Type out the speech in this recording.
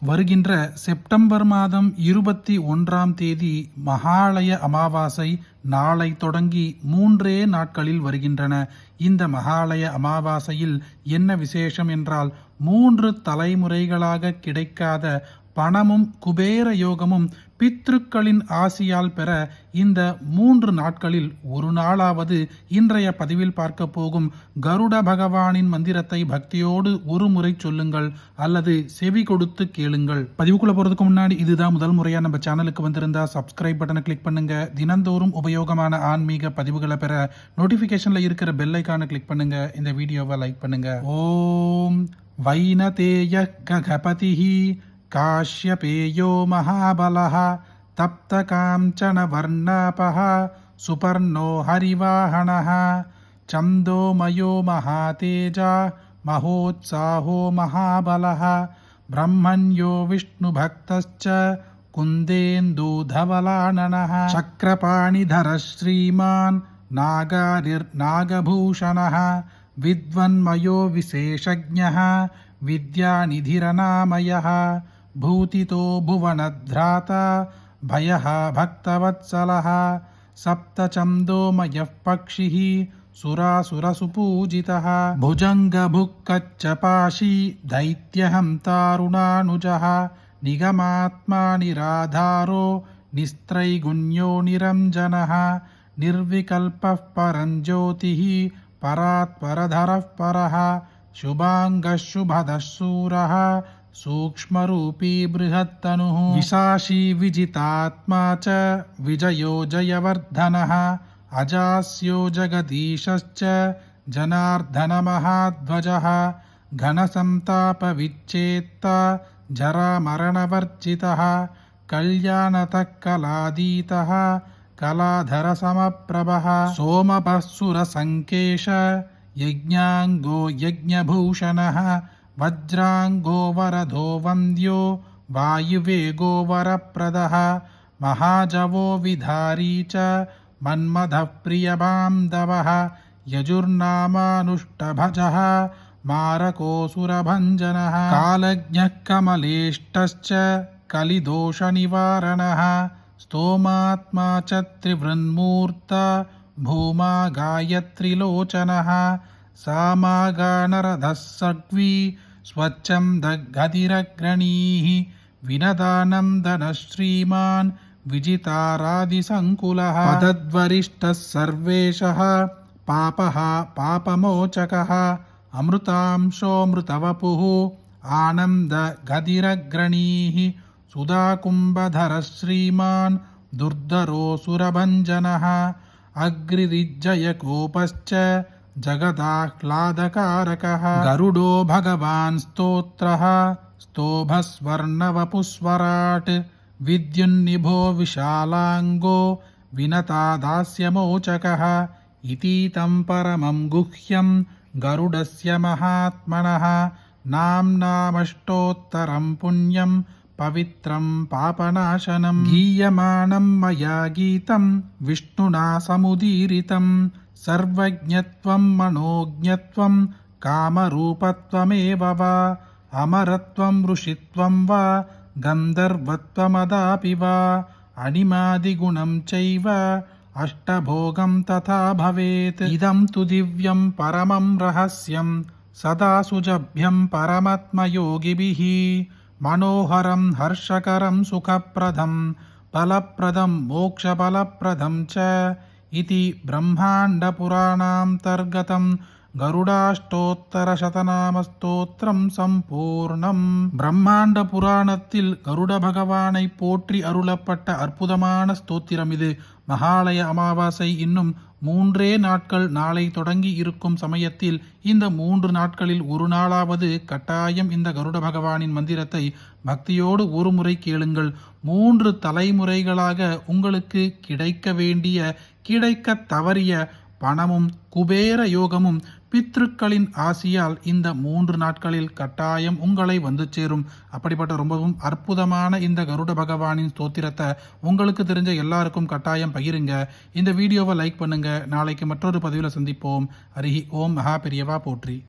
வருகின்ற செப்டம்பர் மாதம் இருபத்தி ஒன்றாம் தேதி மகாலய அமாவாசை நாளை தொடங்கி மூன்றே நாட்களில் வருகின்றன. இந்த மகாலய அமாவாசையில் என்ன விசேஷம் என்றால் மூன்று தலைமுறைகளாக கிடைக்காத பணமும் குபேர யோகமும் பித்ருக்களின் ஆசியால் பெற இந்த மூன்று நாட்களில் ஒரு நாளாவது இன்றைய பதிவில் பார்க்க போகும் கருட பகவானின் மந்திரத்தை பக்தியோடு ஒரு முறை சொல்லுங்கள் அல்லது செவி கொடுத்து கேளுங்கள். பதிவுக்குள்ள போறதுக்கு முன்னாடி இதுதான் முதல் முறையா நம்ம சேனலுக்கு வந்திருந்தா சப்ஸ்கிரைப் பட்டனை கிளிக் பண்ணுங்க. தினந்தோறும் உபயோகமான ஆன்மீக பதிவுகளை பெற நோட்டிபிகேஷன்ல இருக்கிற பெல் ஐக்கானை கிளிக் பண்ணுங்க. இந்த வீடியோவை லைக் பண்ணுங்க. ஓம் வைனதேய கபதிஹி काश्यपेयो महाबलः तप्तकाञ्चनवर्णापः सुपर्णो हरिवाहनः चन्दोमयो महातेजा महोत्साहो महाबलः ब्रह्मण्यो विष्णुभक्तश्च कुन्देन्दूधवलाननः चक्रपाणिधरः श्रीमान् नागारिर्नागभूषणः विद्वन्मयो विशेषज्ञः विद्यानिधिरनामयः भूतितो भुवनध्राता भयः भक्तवत्सलः सप्तचन्दोमयः पक्षिः सुरासुरसुपूजितः भुजङ्गभुक्कच्चपाशी दैत्यहन्तारुणानुजः निगमात्मा निराधारो निस्त्रैगुण्यो निरञ्जनः निर्विकल्पः परञ्ज्योतिः परात्परधरः परः शुभाङ्गः शुभदः शूरः सूक्ष्मरूपी बृहत्तनुः विशाशी विजितात्मा च विजयो जयवर्धनः अजास्यो जगदीशश्च जनार्दनमहाध्वजः घनसन्तापविच्छेत्ता जरामरणवर्जितः कल्याणतः कलादीतः कलाधरसमप्रभः सोमपः सुरसङ्केश यज्ञाङ्गो यज्ञभूषणः वज्राङ्गो वरधो वन्द्यो वायुवेगो वरप्रदः महाजवो विधारी च मन्मथः प्रियबान्धवः यजुर्नामानुष्टभजः मारकोऽसुरभञ्जनः कालज्ञः कमलेष्टश्च कलिदोषनिवारणः स्तोमात्मा च त्रिवृन्मूर्ता भूमा गायत्रिलोचनः सामागानरधः सग्वी స్వచ్ఛం దగ్ధతిరగ్రణీः వినదానం ధనశ్రీమాన్ విజితారాదిసంకులः పదద్వరిష్టः సర్వేషः పాపः పాపమోచకः అమృతాంశోమృతవపుः ఆనంద గతిరగ్రణీः సుధాకుంభధర శ్రీమాన్ దుర్ధరోసురభంజనः అగ్రిరిజ్జయకోపశ్చ जगदाह्लादकारकः गरुडो भगवान् स्तोत्रः स्तोभस्वर्णवपुस्वराट् विद्युन्निभो विशालाङ्गो विनता दास्यमोचकः इतीतं परमं गुह्यं गरुडस्य महात्मनः नाम्नामष्टोत्तरं पुण्यं पवित्रं पापनाशनं गीयमानं मया गीतं विष्णुना समुदीरितं సర్వజ్ఞత్వం మనోజ్ఞత్వం కామరూపత్వమేవ వా? అమరత్వం ఋషిత్వం వా? గంధర్వత్వమదాపి వా? అణిమాదిగుణం చైవ? అష్టభోగం తథా భవేత్. ఇదం తు దివ్యం పరమం రహస్యం సదా సుజభ్యం పరమాత్మయోగిభిः. మనోహరం హర్షకరం సుఖప్రదం ఫలప్రదం మోక్షఫలప్రదం చ. इति ब्रह्माण्डपुराणान्तर्गतं கருடாஷ்டோத்தரசதநாமஸ்தோத்திரம் சம்பூர்ணம். பிரம்மாண்ட புராணத்தில் கருட பகவானை போற்றி அருளப்பட்ட அற்புதமான ஸ்தோத்திரம் இது. மகாலய அமாவாசை இன்னும் மூன்றே நாட்கள் நாளை தொடங்கி இருக்கும் சமயத்தில் இந்த மூன்று நாட்களில் ஒரு நாளாவது கட்டாயம் இந்த கருட பகவானின் மந்திரத்தை பக்தியோடு ஒரு முறை கேளுங்கள். மூன்று தலைமுறைகளாக உங்களுக்கு கிடைக்க வேண்டிய கிடைக்க தவறிய பணமும் குபேர யோகமும் பித்ருக்களின் ஆசியால் இந்த மூன்று நாட்களில் கட்டாயம் உங்களை வந்து சேரும். அப்படிப்பட்ட ரொம்பவும் அற்புதமான இந்த கருட பகவானின் ஸ்தோத்திரத்தை உங்களுக்கு தெரிஞ்ச எல்லாருக்கும் கட்டாயம் பகிருங்க. இந்த வீடியோவை லைக் பண்ணுங்க. நாளைக்கு மற்றொரு பதிவில் சந்திப்போம். அருகி ஓம் மகா பெரியவா போற்றி.